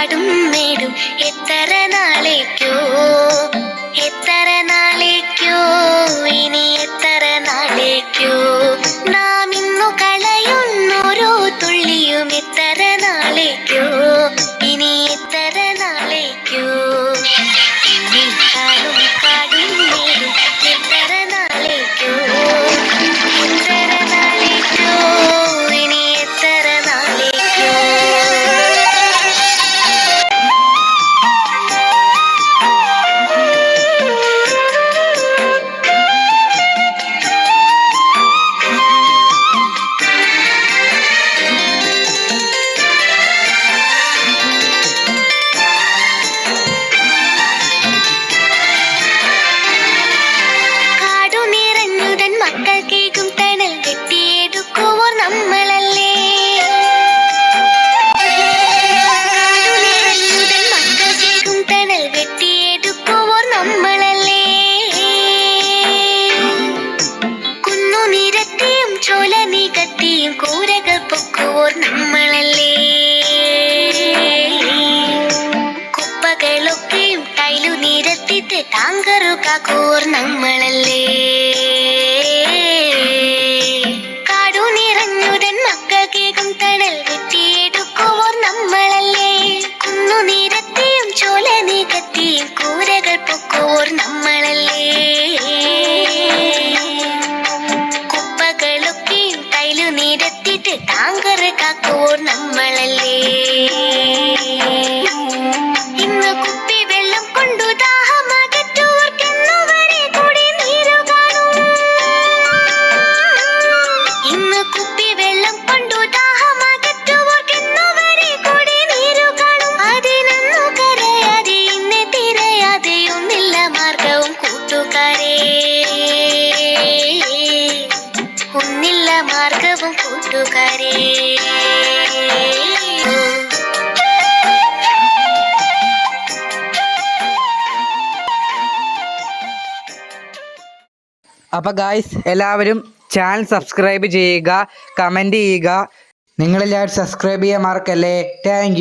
പാടും നേടും. എത്ര നാളേക്കോ? എത്ര നാളേക്കോ? ഇനി എത്ര നാളേക്കോ? നാം ഇന്നു കളയുന്നൊരു തുള്ളിയും എത്ര നാളേക്കോ? ചോല നീ കത്തിയും കൂരകൾ പൊക്കുവോർ നമ്മളല്ലേ? കുപ്പകളൊക്കെയും ടൈലു നിരത്തിട്ട് താങ്കറുകാക്കുവോർ നമ്മളല്ലേ? നിരത്തിട്ട് താങ്കർ കാക്കുവോർ നമ്മളല്ലേ? ഇന്ന് കുപ്പി വെള്ളം കൊണ്ടു വെള്ളം കൊണ്ടു ഒന്നില്ല മാർഗവും കൂട്ടുകാരേ. അപ്പോൾ ഗായ്സ് എല്ലാവരും ചാനൽ സബ്സ്ക്രൈബ് ചെയ്യുക കമന്റ് ചെയ്യുക. നിങ്ങളെല്ലാവരും സബ്സ്ക്രൈബ് ചെയ്യാൻ മറക്കല്ലേ? താങ്ക്